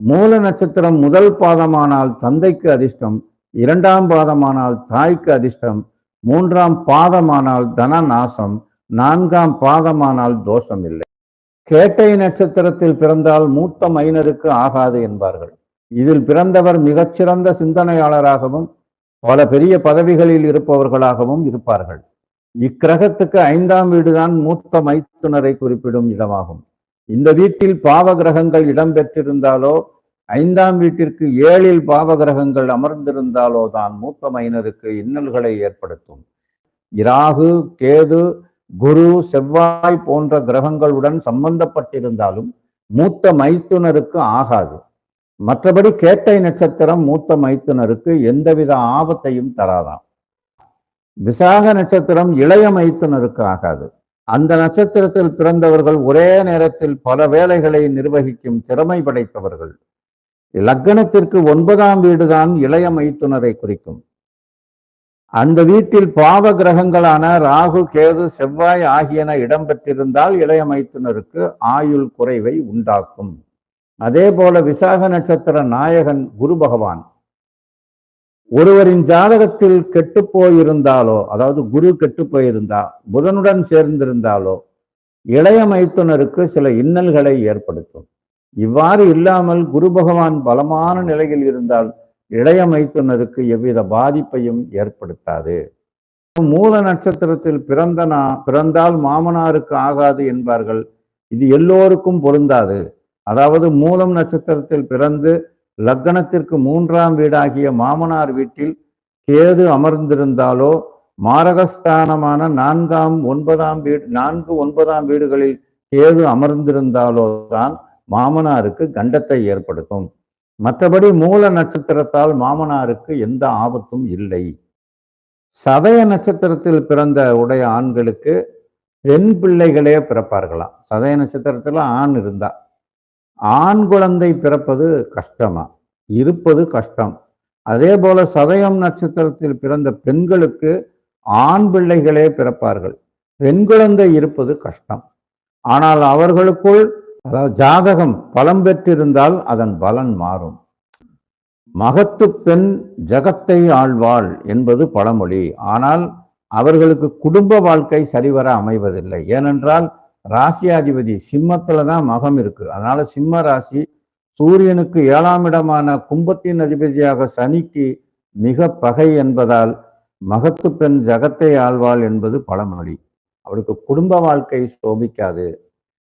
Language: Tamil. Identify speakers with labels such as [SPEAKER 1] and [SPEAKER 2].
[SPEAKER 1] மூல நட்சத்திரம் முதல் பாதமானால் தந்தைக்கு அதிர்ஷ்டம் இரண்டாம் பாதமானால் தாய்க்கு அதிர்ஷ்டம் மூன்றாம் பாதமானால் தன நாசம் நான்காம் பாதமானால் தோஷம் இல்லை கேட்டை நட்சத்திரத்தில் பிறந்தால் மூத்த மைனருக்கு ஆகாது என்பார்கள். இதில் பிறந்தவர் மிகச்சிறந்த சிந்தனையாளராகவும் பல பெரிய பதவிகளில் இருப்பவர்களாகவும் இருப்பார்கள். இக்கிரகத்துக்கு ஐந்தாம் வீடுதான் மூத்த மைத்துனரை குறிப்பிடும் இடமாகும். இந்த வீட்டில் பாவ கிரகங்கள் இடம்பெற்றிருந்தாலோ ஐந்தாம் வீட்டிற்கு ஏழில் பாவ கிரகங்கள் அமர்ந்திருந்தாலோ தான் மூத்த மைனருக்கு இன்னல்களை ஏற்படுத்தும். இராகு கேது குரு செவ்வாய் போன்ற கிரகங்களுடன் சம்பந்தப்பட்டிருந்தாலும் மூத்த மைத்துனருக்கு ஆகாது. மற்றபடி கேட்டை நட்சத்திரம் மூத்த மைத்துனருக்கு எந்தவித ஆபத்தையும் தராதாம். விசாக நட்சத்திரம் இளைய மைத்துனருக்கு ஆகாது. அந்த நட்சத்திரத்தில் பிறந்தவர்கள் ஒரே நேரத்தில் பல வேலைகளை நிர்வகிக்கும் திறமை படைத்தவர்கள். லக்கணத்திற்கு ஒன்பதாம் வீடுதான் இளைய மைத்துனரை குறிக்கும். அந்த வீட்டில் பாவ கிரகங்களான ராகு கேது செவ்வாய் ஆகியன இடம்பெற்றிருந்தால் இளைய மைத்துனருக்கு ஆயுள் குறைவை உண்டாக்கும். அதே போல விசாக நட்சத்திர நாயகன் குரு பகவான். ஒருவரின் ஜாதகத்தில் கெட்டு போயிருந்தாலோ அதாவது குரு கெட்டு போயிருந்தா புதனுடன் சேர்ந்திருந்தாலோ இளைய மைத்துனருக்கு சில இன்னல்களை ஏற்படுத்தும். இவ்வாறு இல்லாமல் குரு பகவான் பலமான நிலையில் இருந்தால் இளைய மைத்துனருக்கு எவ்வித பாதிப்பையும் ஏற்படுத்தாது. மூல நட்சத்திரத்தில் பிறந்தனா பிறந்தால் மாமனாருக்கு ஆகாது என்பார்கள். இது எல்லோருக்கும் பொருந்தாது. அதாவது மூலம் நட்சத்திரத்தில் பிறந்து லக்கணத்திற்கு மூன்றாம் வீடாகிய மாமனார் வீட்டில் கேது அமர்ந்திருந்தாலோ மாரகஸ்தானமான நான்காம் ஒன்பதாம் வீடு நான்கு ஒன்பதாம் வீடுகளில் கேது அமர்ந்திருந்தாலோ தான் மாமனாருக்கு கண்டத்தை ஏற்படுத்தும். மற்றபடி மூல நட்சத்திரத்தால் மாமனாருக்கு எந்த ஆபத்தும் இல்லை. சதய நட்சத்திரத்தில் பிறந்த உடைய ஆண்களுக்கு பெண் பிள்ளைகளே பிறப்பார்களாம். சதய நட்சத்திரத்தில் ஆண் இருந்தா ஆண் குழந்தை பிறப்பது கஷ்டமா? இருப்பது கஷ்டம். அதே போல சதயம் நட்சத்திரத்தில் பிறந்த பெண்களுக்கு ஆண் பிள்ளைகளே பிறப்பார்கள். பெண் குழந்தை இருப்பது கஷ்டம். ஆனால் அவர்களுக்குள் அதாவது ஜாதகம் பலம் பெற்றிருந்தால் அதன் பலன் மாறும். மகத்து பெண் ஜகத்தை ஆழ்வாள் என்பது பழமொழி. ஆனால் அவர்களுக்கு குடும்ப வாழ்க்கை சரிவர அமைவதில்லை. ஏனென்றால் ராசியாதிபதி சிம்மத்துல தான் மகம் இருக்கு. அதனால சிம்ம ராசி சூரியனுக்கு ஏழாம் இடமான கும்பத்தின் அதிபதியாக சனிக்கு மிக பகை என்பதால் மகத்து பெண் ஜகத்தை ஆழ்வாள் என்பது பழமொழி. அவளுக்கு குடும்ப வாழ்க்கை சோபிக்காது